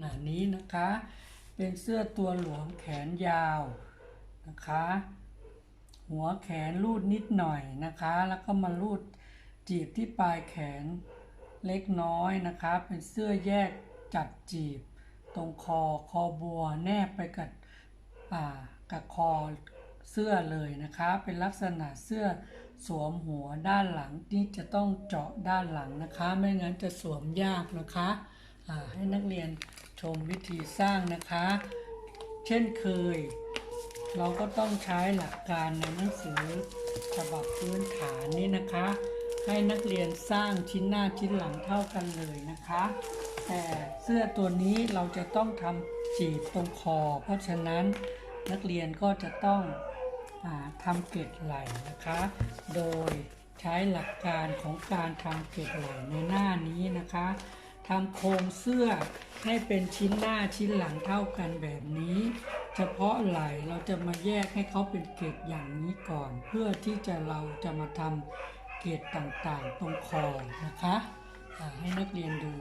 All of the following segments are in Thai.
หนานี้นะคะ เป็นเสื้อตัวหลวมแขนยาวนะคะ หัวแขนรูดนิดหน่อยนะคะ แล้วก็มารูดจีบที่ปลายแขนเล็กน้อยนะคะ เป็นเสื้อแยกจัดจีบ ตรงคอคอบัวแนบไปกับอ่ากับคอเสื้อเลยนะคะ เป็นลักษณะเสื้อสวมหัวด้านหลังที่จะต้องเจาะด้านหลังนะคะ ไม่งั้นจะสวมยากนะคะให้นักเรียน ชมวิธีสร้างนะคะ เช่นเคย เราก็ต้องใช้หลักการในหนังสือฉบับพื้นฐานนี้นะคะ ให้นักเรียนสร้างชิ้นหน้าชิ้นหลังเท่ากันเลยนะคะ แต่เสื้อตัวนี้เราจะต้องทำจีบตรงคอ เพราะฉะนั้นนักเรียนก็จะต้องอทำเกล็ดไหล่นะคะ โดยใช้หลักการของการทำเกล็ดไหล่ในหน้านี้นะคะ ทำโครงเสื้อให้เป็นชิ้นหน้าชิ้นหลังเท่ากันแบบนี้ เฉพาะไหล่เราจะมาแยกให้เขาเป็นเกล็ดอย่างนี้ก่อน เพื่อที่จะเราจะมาทำเกล็ดต่างๆ ตรงคอนะคะให้นักเรียนดู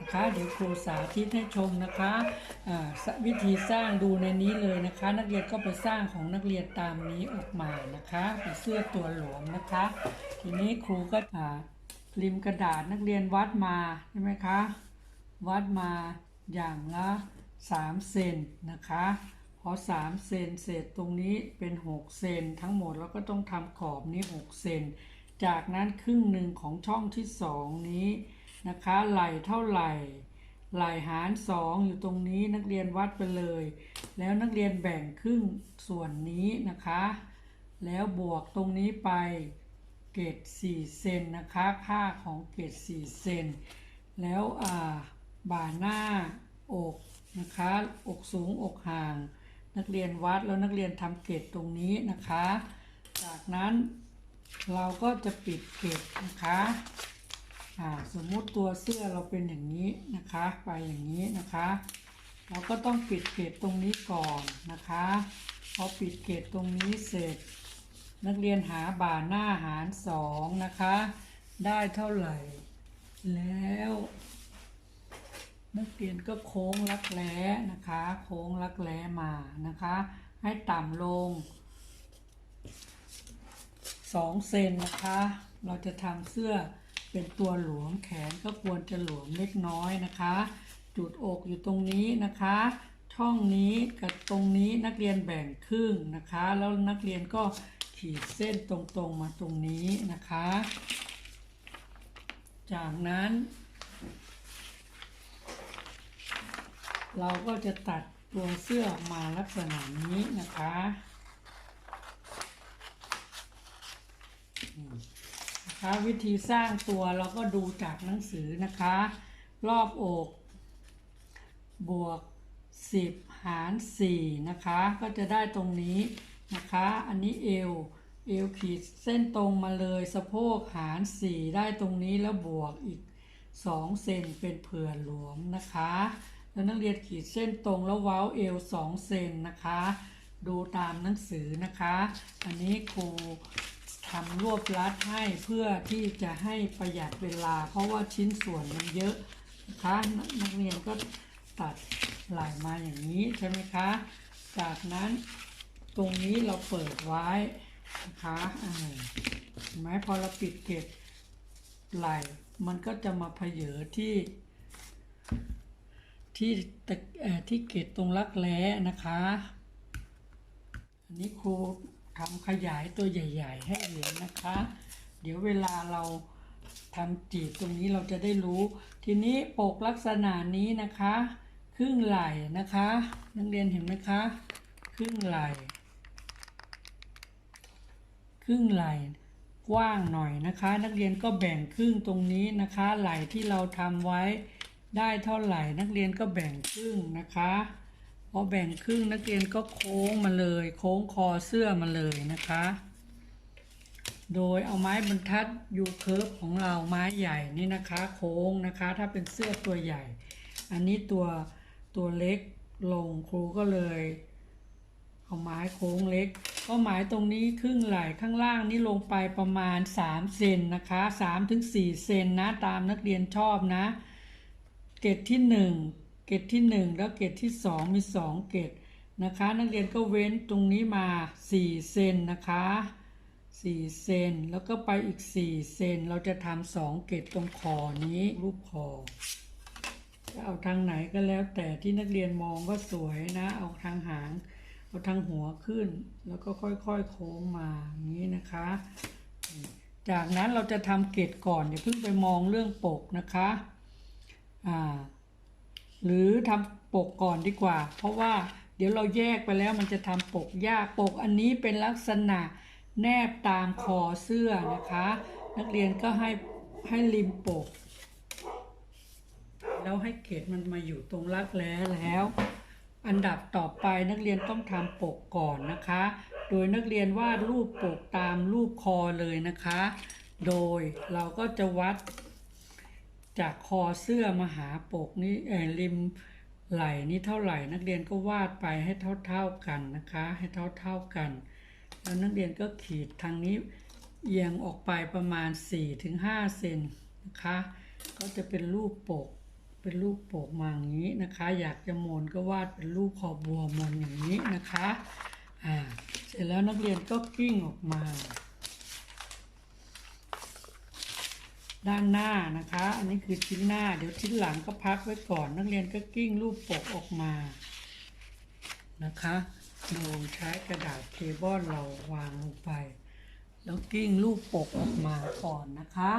นะคะเดี๋ยวครูสาธิตให้ชมนะคะวิธีสร้างดูในนี้เลยนะคะ นักเรียนก็ไปสร้างของนักเรียนตามนี้ออกมานะคะเป็นเสื้อตัวหลวมนะคะ ทีนี้ครูก็ ริมกระดาษนักเรียนวัดมาใช่ไหมคะ วัดมาอย่างละ3เซนนะคะ พอ3เซนเสร็จตรงนี้เป็น6เซนทั้งหมดแล้วก็ต้องทำขอบนี้6เซนจากนั้นครึ่งหนึ่งของช่องที่ 2 นี้นะคะไหลเท่าไหร่ไหลหาร 2 อยู่ตรงนี้นักเรียนวัดไปเลย แล้วนักเรียนแบ่งครึ่งส่วนนี้นะคะ แล้วบวกตรงนี้ไป เกรด4เซนนะคะ ค่าของเกรด4เซนแล้วบ่าหน้าอกนะคะ อกสูงอกห่าง นักเรียนวัดแล้วนักเรียนทำเกรดตรงนี้นะคะ จากนั้นเราก็จะปิดเกรดนะคะสมมุติตัวเสื้อเราเป็นอย่างนี้นะคะ ไปอย่างนี้นะคะ เราก็ต้องปิดเกรดตรงนี้ก่อนนะคะ พอปิดเกรดตรงนี้เสร็จ นักเรียนหาบ่าหน้าหารสองนะคะ ได้เท่าไหร่ แล้ว นักเรียนก็โค้งรักแร้นะคะ โค้งรักแร้มานะคะ ให้ต่ำลง2เซนนะคะ เราจะทำเสื้อเป็นตัวหลวมแขนก็ควรจะหลวมเล็กน้อยนะคะ จุดอกอยู่ตรงนี้นะคะ ช่องนี้กับตรงนี้นักเรียนแบ่งครึ่งนะคะ แล้วนักเรียนก็ ขีดเส้นตรงๆมาตรงนี้นะคะ จากนั้น เราก็จะตัดตัวเสื้อออกมาลักษณะนี้นะคะนะคะวิธีสร้างตัวเราก็ดูจากหนังสือนะคะ รอบอก บวก 10 หาร 4 นะคะ ก็จะได้ตรงนี้ นะคะ อันนี้เอว เอวขีดเส้นตรงมาเลยสะโพกหาร 4 ได้ตรงนี้แล้วบวกอีก 2 เซนเป็นเผื่อหลวมนะคะ แล้วนักเรียนขีดเส้นตรงแล้วเว้าเอว 2 เซนนะคะ ดูตามหนังสือนะคะ อันนี้ครูทำรวบรัดให้เพื่อที่จะให้ประหยัดเวลา เพราะว่าชิ้นส่วนมันเยอะนะคะนักเรียนก็ตัดไหลมาอย่างนี้ใช่ไหมคะ จากนั้น รงนี้เราเปิดไว้นะคะอ่าเห็นไหมพอเราปิดเก็บไหลมันก็จะมาเพเยอที่ ที่ตะที่เกตตรงรักแร้นะคะ อันนี้ครูทำขยายตัวใหญ่ ๆ ให้เห็นนะคะ เดี๋ยวเวลาเราทำจีบตรงนี้เราจะได้รู้ ทีนี้ปกลักษณะนี้นะคะ ครึ่งไหล่นะคะ นักเรียนเห็นไหมคะ ครึ่งไหล่ รึ่งไหล่กว้างหน่อยนะคะ นักเรียนก็แบ่งครึ่งตรงนี้นะคะ ไหล่ที่เราทำไว้ได้เท่าไหร่นักเรียนก็แบ่งครึ่งนะคะพอแบ่งครึ่งนักเรียนก็โค้งมาเลย โค้งคอเสื้อมาเลยนะคะ โดยเอาไม้บรรทัดยูเคิร์ฟของเราไม้ใหญ่นี่นะคะ โค้งนะคะ ถ้าเป็นเสื้อตัวใหญ่ อันนี้ตัวตัวเล็กลงครูก็เลย เอาไม้โค้งเล็ก ก็หมายตรงนี้ครึ่งไหล่ข้างล่างนี่ลงไปประมาณ 3 เซนนะคะ3ถึง4เซนนะตามนักเรียนชอบนะ เกรดที่ 1 เกตที่หนึ่งแล้วเกตที่สองมีสองเกตนะคะ นักเรียนก็เว้นตรงนี้มาสี่เซนนะคะสี่เซนแล้วก็ไปอีกสี่เซนเราจะทำสองเกตตรงคอนี้รูปคอจะเอาทางไหนก็แล้วแต่ที่นักเรียนมองว่าสวยนะ เอาทางหาง เอาทางหัวขึ้น แล้วก็ค่อยๆโค้งมาอย่างนี้นะคะ จากนั้นเราจะทำเกตก่อนอย่าเพิ่งไปมองเรื่องปกนะคะอ่าหรือทำปกก่อนดีกว่า เพราะว่าเดี๋ยวเราแยกไปแล้วมันจะทำปกยากปกอันนี้เป็นลักษณะแนบตามคอเสื้อนะคะ นักเรียนก็ให้ให้ริมปก แล้วให้เกตมันมาอยู่ตรงรักแร้แล้ว อันดับต่อไปนักเรียนต้องทำปกก่อนนะคะ โดยนักเรียนวาดรูปปกตามรูปคอเลยนะคะ โดยเราก็จะวัดจากคอเสื้อมาหาปกนี้เอริมไหล่นี้เท่าไหร่ นักเรียนก็วาดไปให้เท่าๆกันนะคะ ให้เท่าๆกัน แล้วนักเรียนก็ขีดทางนี้เอียงออกไปประมาณ 4-5เซนนะคะ ก็จะเป็นรูปปก เป็นรูปโปกมาอย่างนี้นะคะ อยากจะมนก็วาดเป็นรูปคอบัวมนอย่างนี้นะคะอ่าเสร็จแล้วนักเรียนก็กิ้งออกมา ด้านหน้านะคะ อันนี้คือชิ้นหน้า เดี๋ยวชิ้นหลังก็พักไว้ก่อน นักเรียนก็กิ้งรูปปกออกมานะคะโดยใช้กระดาษเคเบิลเราวางลงไป แล้วกิ้งรูปปกออกมาก่อนนะคะ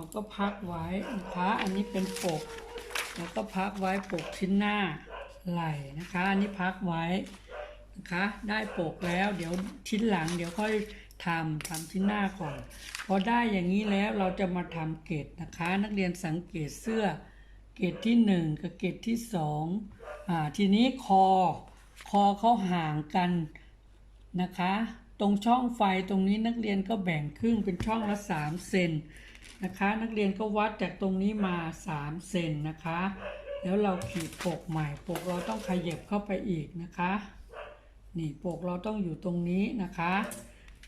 เราก็พักไว้นะคะอันนี้เป็นปก แล้วก็พักไว้ปกชิ้นหน้าไหล่นะคะ อันนี้พักไว้นะคะ ได้ปกแล้ว เดี๋ยวชิ้นหลัง เดี๋ยวค่อยทำทำชิ้นหน้าก่อน พอได้อย่างนี้แล้วเราจะมาทำเกตนะคะ นักเรียนสังเกตเสื้อ เกตที่หนึ่งกับเกตที่สองอ่าทีนี้คอ คอเขาห่างกันนะคะ ตรงช่องไฟตรงนี้นักเรียนก็แบ่งครึ่งเป็นช่องละ 3 เซนนะคะ นักเรียนก็วัดจากตรงนี้มา 3 เซนนะคะ แล้วเราขีดปกใหม่ ปกเราต้องขยับเข้าไปอีกนะคะ นี่ปกเราต้องอยู่ตรงนี้นะคะ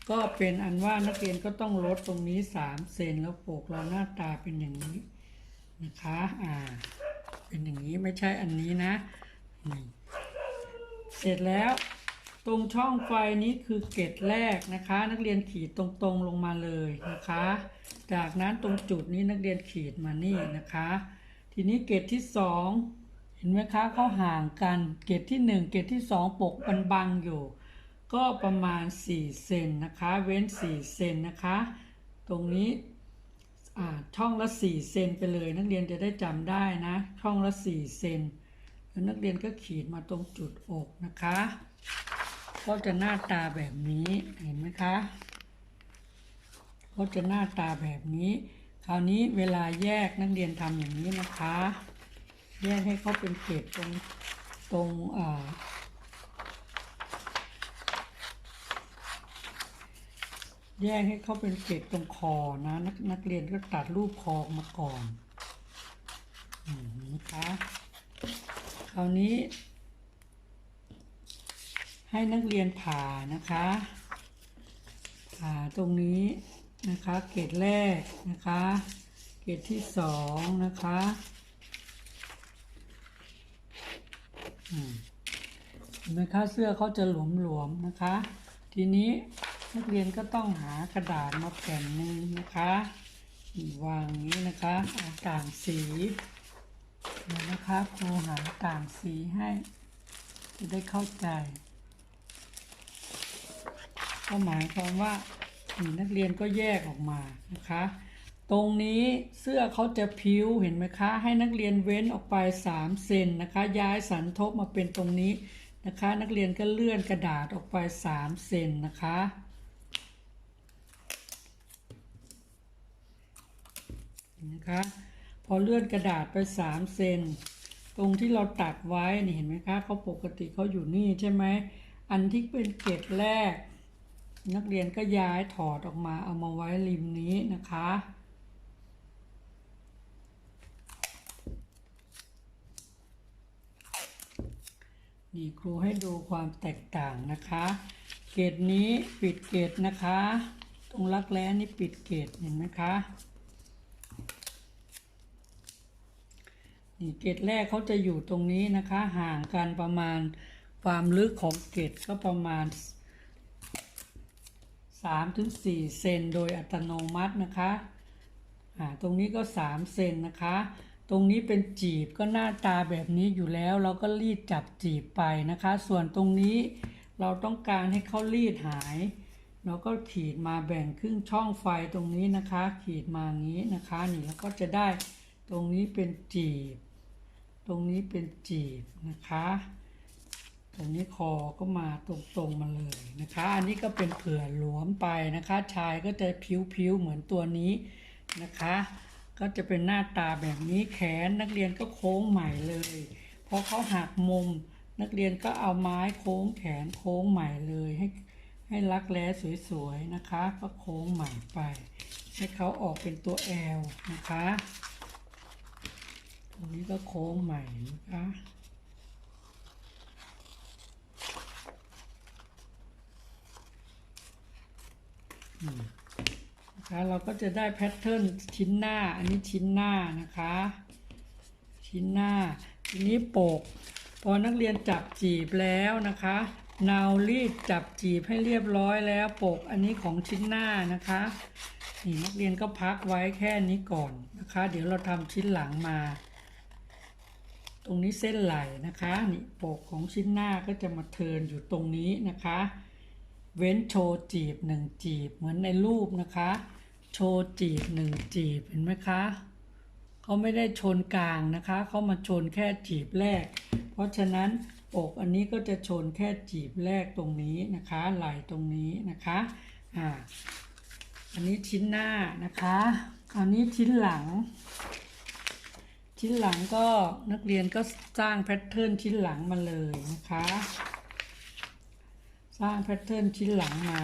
ก็เป็นอันว่านักเรียนก็ต้องลดตรงนี้ 3 เซนแล้วปกเราหน้าตาเป็นอย่างนี้นะคะ อ่า เป็นอย่างนี้ไม่ใช่อันนี้นะนี่เสร็จแล้ว ตรงช่องไฟนี้คือเกตแรกนะคะ นักเรียนขีดตรงๆลงมาเลยนะคะ จากนั้นตรงจุดนี้นักเรียนขีดมานี่นะคะ ทีนี้เกตที่สองเห็นไหมคะเขาห่างกันเกตที่หนึ่งเกตที่สองปกมันบังอยู่ ก็ประมาณ4เซนนะคะ เว้น4เซนนะคะ ตรงนี้อ่าช่องละ4เซนไปเลย นักเรียนจะได้จำได้นะ ช่องละ4เซนแล้วนักเรียนก็ขีดมาตรงจุดอกนะคะ ก็จะหน้าตาแบบนี้เห็นไหมคะก็จะหน้าตาแบบนี้ คราวนี้เวลาแยกนักเรียนทำอย่างนี้นะคะ แยกให้เขาเป็นเกล็ดตรงตรงอ่าแยกให้เขาเป็นเกล็ดตรงคอนะนักนักเรียนก็ตัดรูปคอมาก่อนอนะคะคราวนี้ ให้นักเรียนผ่านะคะ ผ่าตรงนี้นะคะ เกรดแรกนะคะ เกรดที่สองนะคะอืมเห็นไหมคะเสื้อเขาจะหลวมๆนะคะ ทีนี้นักเรียนก็ต้องหากระดาษมาแผ่นหนึ่งนะคะวางอย่างนี้นะคะเอาต่างสีเดี๋ยวนะคะครูหาต่างสีให้จะได้เข้าใจ ก็หมายความว่านักเรียนก็แยกออกมานะคะ ตรงนี้เสื้อเขาจะพิ้วเห็นไหมคะ ให้นักเรียนเว้นออกไป 3 เซนนะคะ ย้ายสันทบมาเป็นตรงนี้นะคะ นักเรียนก็เลื่อนกระดาษออกไป 3 เซนนะคะนไหมคะพอเลื่อนกระดาษไป 3 เซนตรงที่เราตัดไว้นี่เห็นไหมคะเขาปกติเขาอยู่นี่ใช่ไหมอันที่เป็นเกล็ดแรก นักเรียนก็ย้ายถอดออกมาเอามาไว้ริมนี้นะคะ นี่ครูให้ดูความแตกต่างนะคะ เกรดนี้ปิดเกรดนะคะ ตรงรักแร้นี่ปิดเกรดเห็นไหมคะนี่เกรดแรกเขาจะอยู่ตรงนี้นะคะ ห่างกันประมาณความลึกของเกรดก็ประมาณ 3-4เซนโดยอัตโนมัตินะคะอ่าตรงนี้ก็ 3 เซนนะคะ ตรงนี้เป็นจีบก็หน้าตาแบบนี้อยู่แล้ว เราก็รีดจับจีบไปนะคะ ส่วนตรงนี้เราต้องการให้เขารีดหาย เราก็ขีดมาแบ่งครึ่งช่องไฟตรงนี้นะคะ ขีดมางี้นะคะนี่แล้วก็จะได้ตรงนี้เป็นจีบ ตรงนี้เป็นจีบนะคะ ตรงนี้คอก็มาตรงๆมาเลยนะคะ อันนี้ก็เป็นเผื่อหลวมไปนะคะ ชายก็จะผิวๆเหมือนตัวนี้นะคะ ก็จะเป็นหน้าตาแบบนี้แขนนักเรียนก็โค้งใหม่เลยพอเขาหักมุมนักเรียนก็เอาไม้โค้งแขนโค้งใหม่เลยให้ให้รักแร้สวยๆนะคะ ก็โค้งใหม่ไป ให้เขาออกเป็นตัวแอลนะคะตรงนี้ก็โค้งใหม่นะคะ นะคะเราก็จะได้แพทเทิร์นชิ้นหน้า อันนี้ชิ้นหน้านะคะ ชิ้นหน้าทีนี้ปก พอนักเรียนจับจีบแล้วนะคะนาวรีดจับจีบให้เรียบร้อยแล้วปกอันนี้ของชิ้นหน้านะคะนี่นักเรียนก็พักไว้แค่นี้ก่อนนะคะ เดี๋ยวเราทำชิ้นหลังมา ตรงนี้เส้นไหลนะคะนี่ปกของชิ้นหน้าก็จะมาเทินอยู่ตรงนี้นะคะ เว้นโชว์จีบหนึ่งจีบเหมือนในรูปนะคะ โชว์จีบหนึ่งจีบเห็นไหมคะเขาไม่ได้ชนกลางนะคะเขามาชนแค่จีบแรก เพราะฉะนั้นอกอันนี้ก็จะชนแค่จีบแรกตรงนี้นะคะไหลตรงนี้นะคะอ่าอันนี้ชิ้นหน้านะคะอันนี้ชิ้นหลัง ชิ้นหลังก็นักเรียนก็สร้างแพทเทิร์นชิ้นหลังมาเลยนะคะ สร้างแพทเทิร์นชิ้นหลังมา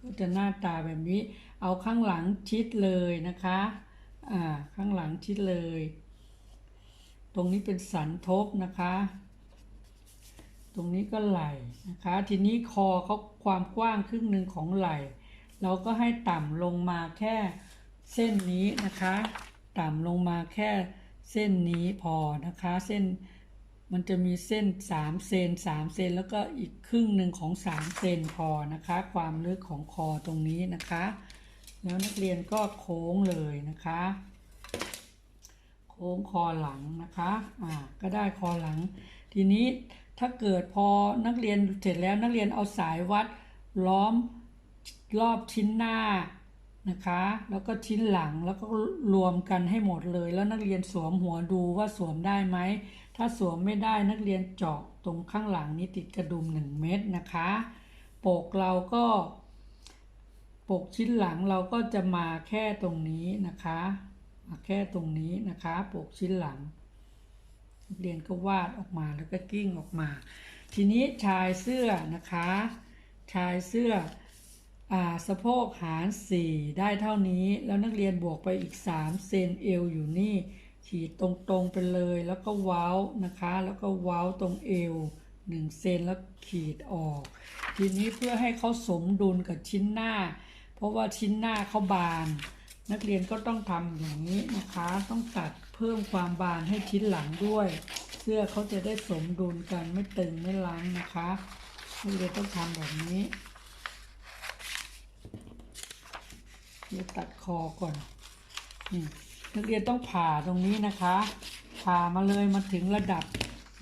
ก็จะหน้าตาแบบนี้ เอาข้างหลังชิดเลยนะคะ อ่า ข้างหลังชิดเลย ตรงนี้เป็นสันทบนะคะ ตรงนี้ก็ไหล่นะคะ ทีนี้คอเขาความกว้างครึ่งหนึ่งของไหล่ เราก็ให้ต่ำลงมาแค่เส้นนี้นะคะ ต่ำลงมาแค่เส้นนี้พอนะคะ เส้น มันจะมีเส้น3เซน3เซนแล้วก็อีกครึ่งหนึ่งของ3เซนพอนะคะ ความลึกของคอตรงนี้นะคะ แล้วนักเรียนก็โค้งเลยนะคะ โค้งคอหลังนะคะอ่าก็ได้คอหลัง ทีนี้ถ้าเกิดพอนักเรียนเสร็จแล้วนักเรียนเอาสายวัดล้อมรอบชิ้นหน้านะคะ แล้วก็ชิ้นหลังแล้วก็รวมกันให้หมดเลย แล้วนักเรียนสวมหัวดูว่าสวมได้ไหม ถ้าสวมไม่ได้นักเรียนเจาะตรงข้างหลังนี้ติดกระดุมหนึ่งเม็ดนะคะ ปกเราก็ปกชิ้นหลังเราก็จะมาแค่ตรงนี้นะคะ มาแค่ตรงนี้นะคะ ปกชิ้นหลังนักเรียนก็วาดออกมาแล้วก็กิ้งออกมา ทีนี้ชายเสื้อนะคะ ชายเสื้อสะโพกหาร 4 ได้เท่านี้ แล้วนักเรียนบวกไปอีก 3 เซนเอวอยู่นี่ ขีดตรงๆไปเลยแล้วก็เว้านะคะ แล้วก็เว้าตรงเอว1เซนแล้วขีดออก ทีนี้เพื่อให้เขาสมดุลกับชิ้นหน้า เพราะว่าชิ้นหน้าเขาบาน นักเรียนก็ต้องทำอย่างนี้นะคะ ต้องตัดเพิ่มความบานให้ชิ้นหลังด้วย เสื้อเขาจะได้สมดุลกันไม่ตึงไม่ล้างนะคะนักเรียนต้องทำแบบนี้เดี๋ยวตัดคอก่อนนี่ นักเรียนต้องผ่าตรงนี้นะคะ ผ่ามาเลยมาถึงระดับ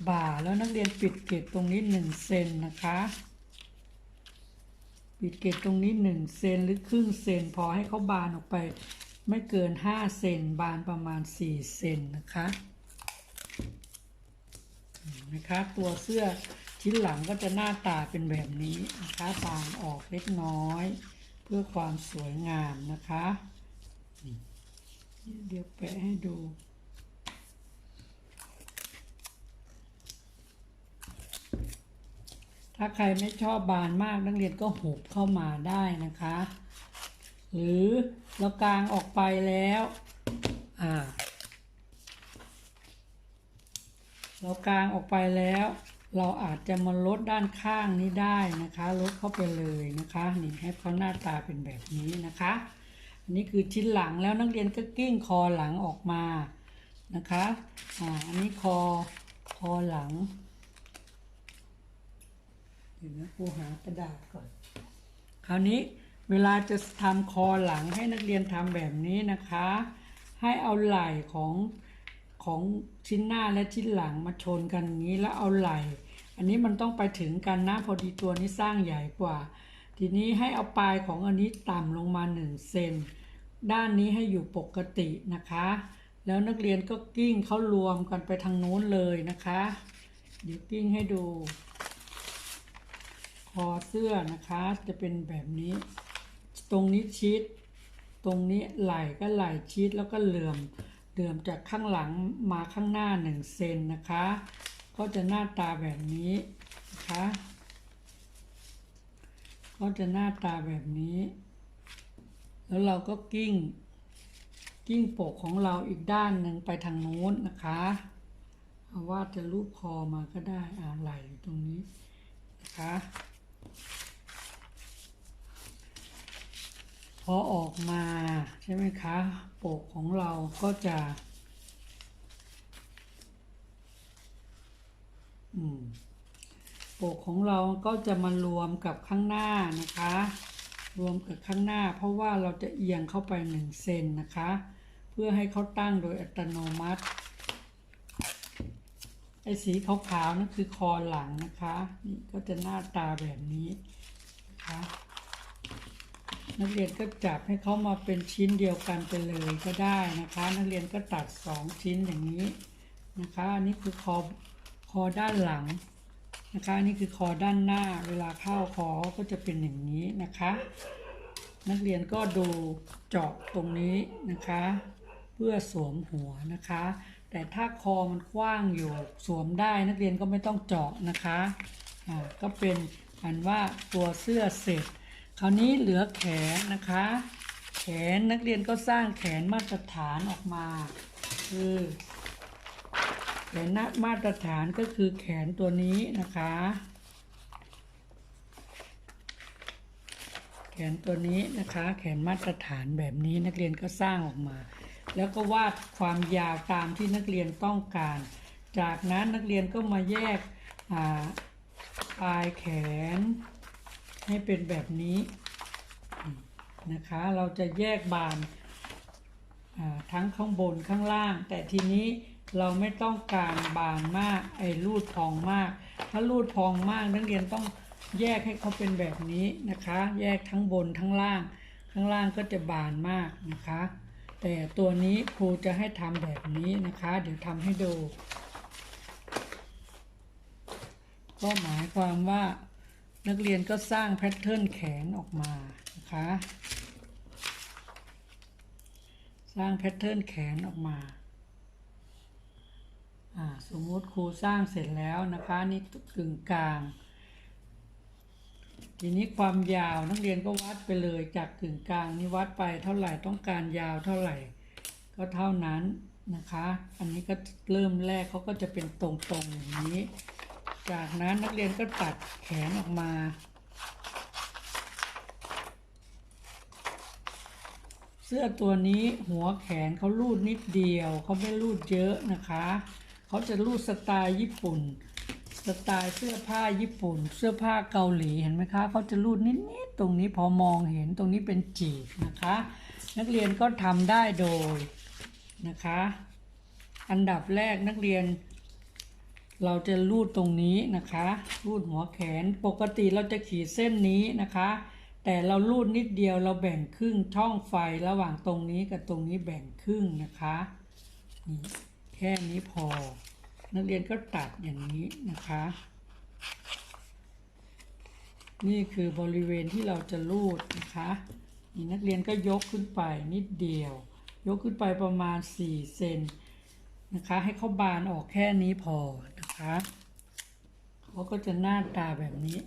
บ่าแล้วนักเรียนปิดเกล็ดตรงนี้หนึ่งเซนนะคะ ปิดเกล็ดตรงนี้หนึ่งเซนหรือครึ่งเซนพอให้เขาบานออกไป ไม่เกินห้าเซนบานประมาณสี่เซนนะคะนะคะตัวเสื้อชิ้นหลังก็จะหน้าตาเป็นแบบนี้นะคะบานออกเล็กน้อย เพื่อความสวยงามนะคะ เดี๋ยวแปะให้ดูถ้าใครไม่ชอบบานมากนักเรียนก็หุบเข้ามาได้นะคะ หรือเรากางออกไปแล้ว อ่า เรากางออกไปแล้ว เราอาจจะมาลดด้านข้างนี้ได้นะคะ ลดเข้าไปเลยนะคะ นี่ให้เขาหน้าตาเป็นแบบนี้นะคะ อันนี้คือชิ้นหลังแล้วนักเรียนก็กิ้งคอหลังออกมานะคะอ่าอันนี้คอคอหลังเดี๋ยวนะครูหากระดาษก่อน คราวนี้เวลาจะทำคอหลังให้นักเรียนทำแบบนี้นะคะ ให้เอาไหล่ของของชิ้นหน้าและชิ้นหลังมาชนกันอย่างนี้แล้วเอาไหล่ อันนี้มันต้องไปถึงกันนะพอดีตัวนี้สร้างใหญ่กว่า ทีนี้ให้เอาปลายของอันนี้ต่ำลงมา1เซนด้านนี้ให้อยู่ปกตินะคะ แล้วนักเรียนก็กิ้งเขารวมกันไปทางโน้นเลยนะคะ เดี๋ยวกิ้งให้ดู คอเสื้อนะคะ จะเป็นแบบนี้ ตรงนี้ชิด ตรงนี้ไหล่ก็ไหล่ชิดแล้วก็เหลื่อมเหลื่อมจากข้างหลังมาข้างหน้าหนึ่งเซนนะคะ ก็จะหน้าตาแบบนี้นะคะ ก็จะหน้าตาแบบนี้ แล้วเราก็กิ้ง กิ้งปกของเราอีกด้านหนึ่งไปทางโน้นนะคะเอาว่าจะรูปคอมาก็ได้อ่าไหลอยู่ตรงนี้นะคะพอออกมาใช่ไหมคะปกของเราก็จะอืม ปกของเราก็จะมารวมกับข้างหน้านะคะ รวมกับข้างหน้า เพราะว่าเราจะเอียงเข้าไปหนึ่งเซนนะคะ เพื่อให้เขาตั้งโดยอัตโนมัติไอ้สีขาวๆนั่นคือคอหลังนะคะ นี่ก็จะหน้าตาแบบนี้นะคะนักเรียนก็จับให้เขามาเป็นชิ้นเดียวกันไปเลยก็ได้นะคะ นักเรียนก็ตัดสองชิ้นอย่างนี้นะคะ อันนี้คือคอคอด้านหลัง นะคะนนี้คือคอด้านหน้าเวลาเข้าคอก็จะเป็นอย่างนี้นะคะ นักเรียนก็ดูเจาะตรงนี้นะคะ เพื่อสวมหัวนะคะ แต่ถ้าคอมันกว้างอยู่สวมได้นักเรียนก็ไม่ต้องเจาะนะคะอ่าก็เป็นอันว่าตัวเสื้อเสร็จ คราวนี้เหลือแขนนะคะ แขนนักเรียนก็สร้างแขนมาตรฐานออกมา คือ แขนมาตรฐานก็คือแขนตัวนี้นะคะ แขนตัวนี้นะคะ แขนมาตรฐานแบบนี้นักเรียนก็สร้างออกมา แล้วก็วาดความยาวตามที่นักเรียนต้องการ จากนั้นนักเรียนก็มาแยกปลายแขน ให้เป็นแบบนี้นะคะ เราจะแยกบานทั้งข้างบนข้างล่าง แต่ทีนี้ เราไม่ต้องการบานมาก ไอ้รูดพองมาก ถ้ารูดพองมากนักเรียนต้องแยกให้เขาเป็นแบบนี้นะคะ แยกทั้งบนทั้งล่าง ข้างล่างก็จะบานมากนะคะ แต่ตัวนี้ครูจะให้ทำแบบนี้นะคะ เดี๋ยวทำให้ดู ก็หมายความว่านักเรียนก็สร้างแพทเทิร์นแขนออกมานะคะ สร้างแพทเทิร์นแขนออกมาอ่า สมมุติครูสร้างเสร็จแล้วนะคะนี่กึ่งกลาง ทีนี้ความยาวนักเรียนก็วัดไปเลยจากกึ่งกลางนี่วัดไปเท่าไหร่ต้องการยาวเท่าไหร่ ก็เท่านั้นนะคะ อันนี้ก็เริ่มแรกเขาก็จะเป็นตรงๆอย่างนี้ จากนั้นนักเรียนก็ตัดแขนออกมาเสื้อตัวนี้หัวแขนเขาลูดนิดเดียวเขาไม่ลูดเยอะนะคะ เขาจะลูดสไตล์ญี่ปุ่น สไตล์เสื้อผ้าญี่ปุ่น เสื้อผ้าเกาหลีเห็นไหมคะเขาจะรูดนิดๆตรงนี้พอมองเห็นตรงนี้เป็นจีบนะคะ นักเรียนก็ทำได้โดยนะคะ อันดับแรกนักเรียน เราจะรูดตรงนี้นะคะ รูดหัวแขนปกติเราจะขีดเส้นนี้นะคะแต่เรารูดนิดเดียวเราแบ่งครึ่งช่องไฟระหว่างตรงนี้กับตรงนี้แบ่งครึ่งนะคะนี่ แค่นี้พอ นักเรียนก็ตัดอย่างนี้นะคะ นี่คือบริเวณที่เราจะรูดนะคะนี่นักเรียนก็ยกขึ้นไปนิดเดียว ยกขึ้นไปประมาณ 4 เซนนะคะ ให้เขาบานออกแค่นี้พอนะคะเขาก็จะหน้าตาแบบนี้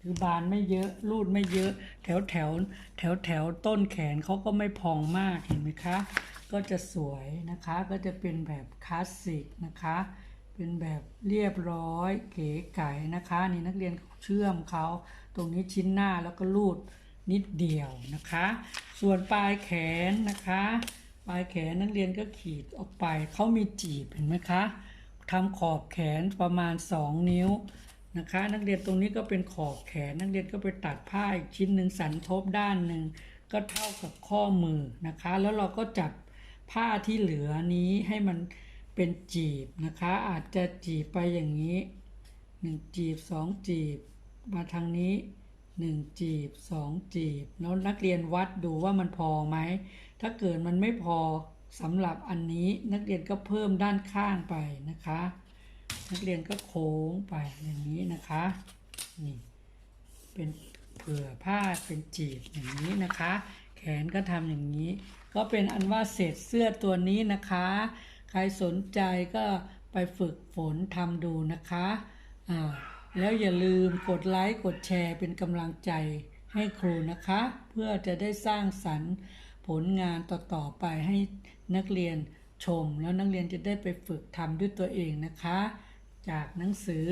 คือบานไม่เยอะรูดไม่เยอะ แถวแถวแถวแถวต้นแขนเขาก็ไม่พองมากเห็นไหมคะ ก็จะสวยนะคะ ก็จะเป็นแบบคลาสสิกนะคะ เป็นแบบเรียบร้อย เก๋ไก๋นะคะ นี่นักเรียนเชื่อมเขา ตรงนี้ชิ้นหน้าแล้วก็รูดนิดเดียวนะคะ ส่วนปลายแขนนะคะ ปลายแขนนักเรียนก็ขีดออกไป เขามีจีบเห็นไหมคะทำขอบแขนประมาณ 2 นิ้วนะคะ นักเรียนตรงนี้ก็เป็นขอบแขน นักเรียนก็ไปตัดผ้าอีกชิ้นหนึ่งสันทบด้านหนึ่งก็เท่ากับข้อมือนะคะ แล้วเราก็จับ ผ้าที่เหลือนี้ให้มันเป็นจีบนะคะ อาจจะจีบไปอย่างนี้หนึ่งจีบสองจีบ มาทางนี้หนึ่งจีบสองจีบ แล้วนักเรียนวัดดูว่ามันพอไหม ถ้าเกิดมันไม่พอสำหรับอันนี้นักเรียนก็เพิ่มด้านข้างไปนะคะ นักเรียนก็โค้งไปอย่างนี้นะคะนี่เป็นเผื่อผ้าเป็นจีบอย่างนี้นะคะ แขนก็ทำอย่างนี้ ก็เป็นอันว่าเสร็จเสื้อตัวนี้นะคะ ใครสนใจก็ไปฝึกฝนทำดูนะคะอ่าแล้วอย่าลืมกดไลค์กดแชร์เป็นกำลังใจให้ครูนะคะ เพื่อจะได้สร้างสรรค์ผลงานต่อๆไปให้นักเรียนชม แล้วนักเรียนจะได้ไปฝึกทำด้วยตัวเองนะคะ จากหนังสือ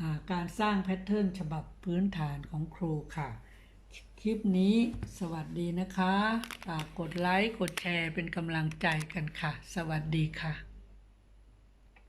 อการสร้างแพทเทิร์นฉบับพื้นฐานของครูค่ะ คลิปนี้สวัสดีนะคะฝากกดไลค์ กดแชร์เป็นกำลังใจกันค่ะ สวัสดีค่ะ